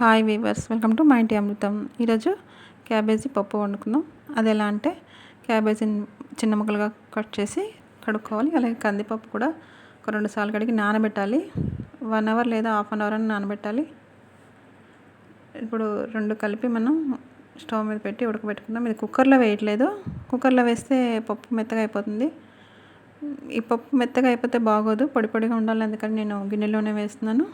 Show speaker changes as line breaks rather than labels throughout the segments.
Hi viewers welcome to మా ఇంటి అమృతం. ఈరోజు క్యాబేజీ పప్పు వండుకుందాం. అది ఎలా అంటే క్యాబేజీని చిన్న ముక్కలుగా కట్ చేసి కడుక్కోవాలి. అలాగే కందిపప్పు కూడా ఒక రెండు సార్లు కడిగి నానబెట్టాలి. వన్ అవర్ లేదా హాఫ్ అన్ అవర్ అని నానబెట్టాలి. ఇప్పుడు రెండు కలిపి మనం స్టవ్ మీద పెట్టి ఉడకబెట్టుకుందాం. ఇది కుక్కర్లో వేయట్లేదు. కుక్కర్లో వేస్తే పప్పు మెత్తగా అయిపోతుంది. ఈ పప్పు మెత్తగా అయిపోతే బాగోదు. పొడి పొడిగా ఉండాలి. అందుకని నేను గిన్నెలోనే వేస్తున్నాను.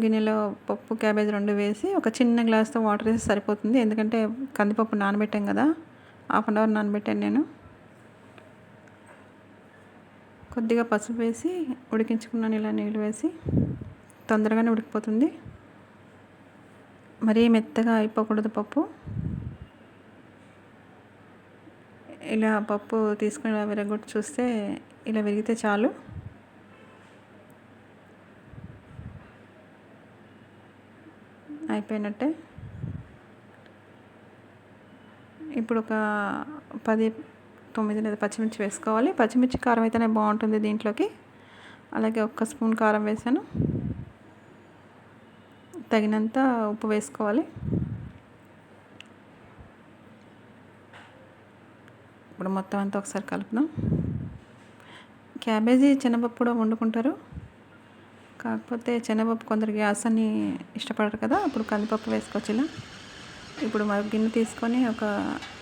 గిన్నెలో పప్పు క్యాబేజ్ రెండు వేసి ఒక చిన్న గ్లాస్తో వాటర్ వేసి సరిపోతుంది. ఎందుకంటే కందిపప్పు నానబెట్టాం కదా హాఫ్ అన్ అవర్ నానబెట్టాను నేను. కొద్దిగా పసుపు వేసి ఉడికించుకున్నాను ఇలా నీళ్ళు వేసి. తొందరగానే ఉడికిపోతుంది. మరీ మెత్తగా అయిపోకూడదు పప్పు. ఇలా పప్పు తీసుకుని విరగొట్టి చూస్తే ఇలా విరిగితే చాలు. అయిపోయినట్టే. ఇప్పుడు ఒక పది తొమ్మిది లేదా పచ్చిమిర్చి వేసుకోవాలి. పచ్చిమిర్చి కారం అయితేనే బాగుంటుంది దీంట్లోకి. అలాగే ఒక్క స్పూన్ కారం వేసాను. తగినంత ఉప్పు వేసుకోవాలి. ఇప్పుడు మొత్తం అంతా ఒకసారి కలుపుదాం. క్యాబేజీ శనగపప్పు కూడా వండుకుంటారు. కాకపోతే శనగపప్పు కొందరు గ్యాస్ అని ఇష్టపడరు కదా అప్పుడు కందిపప్పు వేసుకోవచ్చు ఇలా ఇప్పుడు మరి గిన్నె తీసుకొని ఒక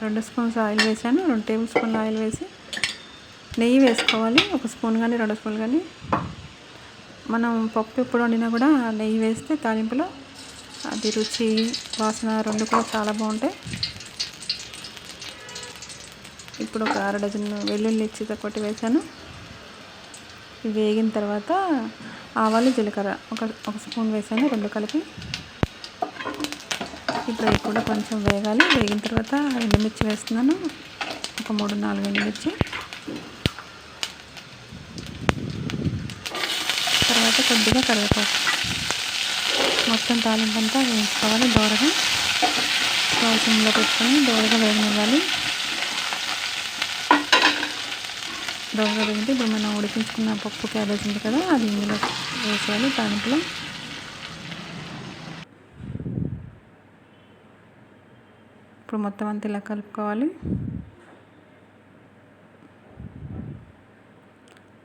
రెండు స్పూన్స్ ఆయిల్ వేసాను రెండు టేబుల్ స్పూన్ల ఆయిల్ వేసి నెయ్యి వేసుకోవాలి ఒక స్పూన్ కానీ రెండు స్పూన్లు కానీ మనం పప్పు ఎప్పుడు వండినా కూడా నెయ్యి వేస్తే తాలింపులో అది రుచి వాసన రెండు కూడా చాలా బాగుంటాయి. ఇప్పుడు ఒక అర డజన్ వెల్లుల్లి ఇచ్చి కొట్టి వేసాను. వేగిన తర్వాత ఆవాలు జీలకర్ర ఒక ఒక స్పూన్ వేసాను రెండు కలిపి. ఇప్పుడు అవి కూడా కొంచెం వేగాలి. వేగిన తర్వాత ఎండుమిర్చి వేస్తున్నాను. ఒక మూడు నాలుగు ఎండుమిర్చి. తర్వాత కొద్దిగా కరివేపాకు. మొత్తం తాలింపంతా వేయించుకోవాలి దోరగా. స్టవ్ సిమ్లో పెట్టుకొని దోరగా వేగనివ్వాలి. దోరగా వేగింటే ఇప్పుడు మనం ఉడికించుకున్న పప్పు క్యాబేజ్ ఉంది కదా అది ఇందులో వేసేయాలి. దాంట్లో ఇప్పుడు మొత్తం అంతా ఇలా కలుపుకోవాలి.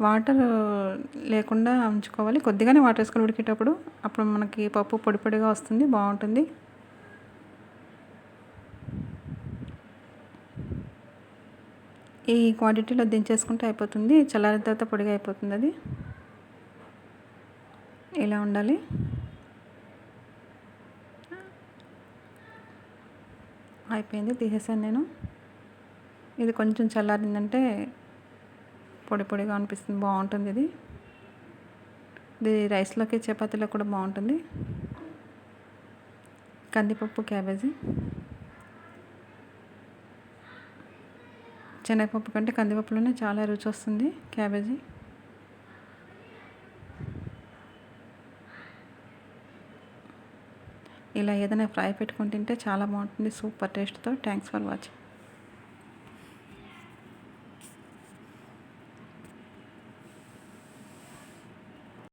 వాటర్ లేకుండా ఉంచుకోవాలి. కొద్దిగానే వాటర్ వేసుకొని ఉడికేటప్పుడు అప్పుడు మనకి పప్పు పొడి పొడిగా వస్తుంది బాగుంటుంది. ఈ క్వాంటిటీలో దించేసుకుంటే అయిపోతుంది. చల్లారిన తర్వాత పొడిగా అయిపోతుంది అది. ఇలా ఉండాలి. అయిపోయింది. తీసేసాను నేను. ఇది కొంచెం చల్లారిందంటే పొడి పొడిగా అనిపిస్తుంది. బాగుంటుంది ఇది. ఇది రైస్లోకి చపాతీలో కూడా బాగుంటుంది. కందిపప్పు క్యాబేజీ. శనగపప్పు కంటే కందిపప్పులోనే చాలా రుచి వస్తుంది క్యాబేజీ. ఇలా ఏదైనా ఫ్రై పెట్టుకుని తింటే చాలా బాగుంటుంది సూపర్ టేస్ట్తో. Thanks for watching.